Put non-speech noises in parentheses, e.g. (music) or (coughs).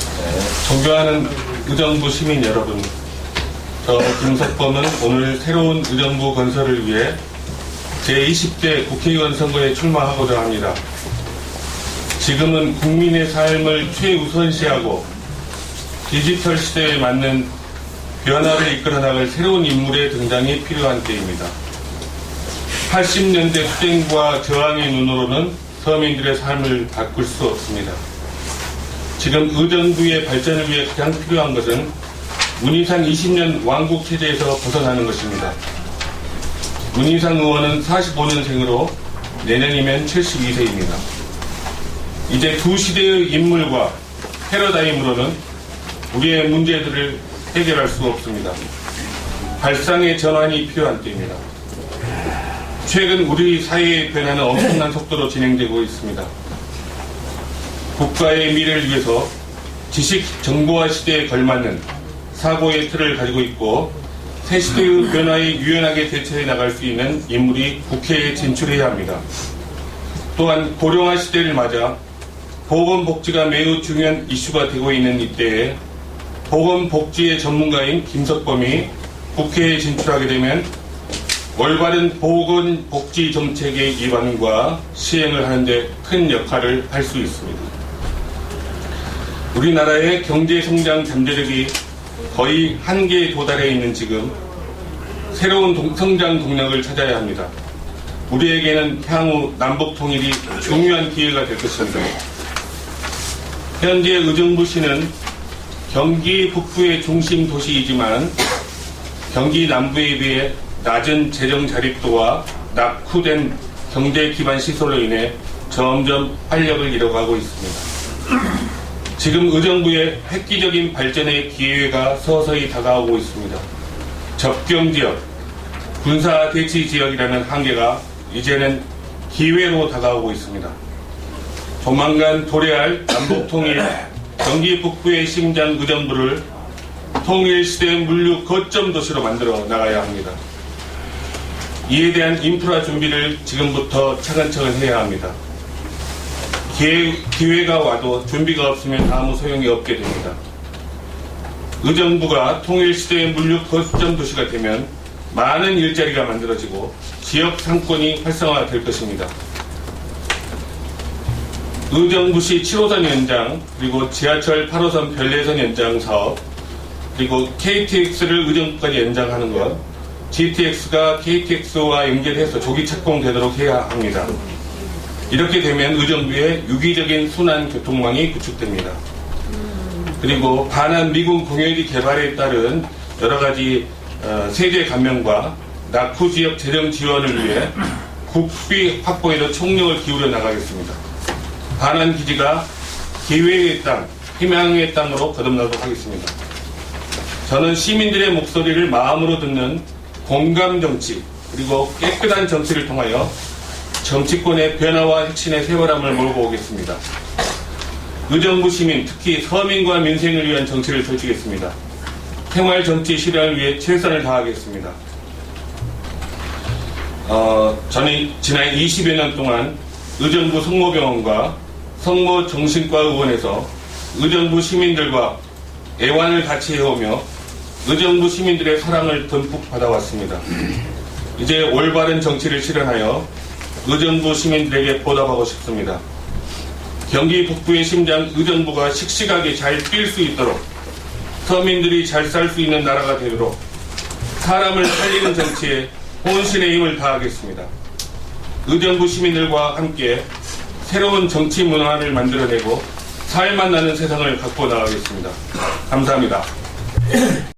네, 존경하는 의정부 시민 여러분, 저 김석범은 오늘 새로운 의정부 건설을 위해 제20대 국회의원 선거에 출마하고자 합니다. 지금은 국민의 삶을 최우선시하고 디지털 시대에 맞는 변화를 이끌어 나갈 새로운 인물의 등장이 필요한 때입니다. 80년대 투쟁과 저항의 눈으로는 서민들의 삶을 바꿀 수 없습니다. 지금 의정부의 발전을 위해 가장 필요한 것은 문희상 20년 왕국 체제에서 벗어나는 것입니다. 문희상 의원은 45년생으로 내년이면 72세입니다. 이제 두 시대의 인물과 패러다임으로는 우리의 문제들을 해결할 수 없습니다. 발상의 전환이 필요한 때입니다. 최근 우리 사회의 변화는 엄청난 속도로 진행되고 있습니다. 국가의 미래를 위해서 지식 정보화 시대에 걸맞는 사고의 틀을 가지고 있고 새 시대의 변화에 유연하게 대처해 나갈 수 있는 인물이 국회에 진출해야 합니다. 또한 고령화 시대를 맞아 보건복지가 매우 중요한 이슈가 되고 있는 이때에 보건복지의 전문가인 김석범이 국회에 진출하게 되면 올바른 보건복지 정책의 입안과 시행을 하는데 큰 역할을 할 수 있습니다. 우리나라의 경제 성장 잠재력이 거의 한계에 도달해 있는 지금 새로운 동- 성장 동력을 찾아야 합니다. 우리에게는 향후 남북 통일이 중요한 기회가 될 것입니다. 현재 의정부시는 경기 북부의 중심 도시이지만 경기 남부에 비해 낮은 재정 자립도와 낙후된 경제 기반 시설로 인해 점점 활력을 잃어가고 있습니다. 지금 의정부의 획기적인 발전의 기회가 서서히 다가오고 있습니다. 접경 지역, 군사 대치 지역이라는 한계가 이제는 기회로 다가오고 있습니다. 조만간 도래할 남북 통일, (coughs) 경기 북부의 심장 의정부를 통일 시대 물류 거점 도시로 만들어 나가야 합니다. 이에 대한 인프라 준비를 지금부터 차근차근 해야 합니다. 기회, 기회가 와도 준비가 없으면 아무 소용이 없게 됩니다. 의정부가 통일 시대의 물류 거점 도시가 되면 많은 일자리가 만들어지고 지역 상권이 활성화될 것입니다. 의정부시 7호선 연장 그리고 지하철 8호선 별내선 연장 사업 그리고 KTX를 의정부까지 연장하는 것 GTX가 KTX와 연결해서 조기 착공되도록 해야 합니다. 이렇게 되면 의정부의 유기적인 순환 교통망이 구축됩니다. 그리고 반환 미군 공유지 개발에 따른 여러 가지 어, 세제 감면과 낙후 지역 재정 지원을 위해 국비 확보에도 총력을 기울여 나가겠습니다. 반환 기지가 기회의 땅, 희망의 땅으로 거듭나도록 하겠습니다. 저는 시민들의 목소리를 마음으로 듣는 공감 정치 그리고 깨끗한 정치를 통하여 정치권의 변화와 혁신의 세월함을 몰고 오겠습니다. 의정부 시민, 특히 서민과 민생을 위한 정치를 펼치겠습니다. 생활 정치 실현을 위해 최선을 다하겠습니다. 어, 저는 지난 20여 년 동안 의정부 성모병원과 성모정신과 의원에서 의정부 시민들과 애완을 같이 해오며 의정부 시민들의 사랑을 듬뿍 받아왔습니다. 이제 올바른 정치를 실현하여 의정부 시민들에게 보답하고 싶습니다. 경기 북부의 심장 의정부가 씩씩하게 잘 뛸 수 있도록 서민들이 잘 살 수 있는 나라가 되도록 사람을 살리는 정치에 혼신의 힘을 다하겠습니다. 의정부 시민들과 함께 새로운 정치 문화를 만들어내고 살맛 나는 세상을 갖고 나가겠습니다. 감사합니다.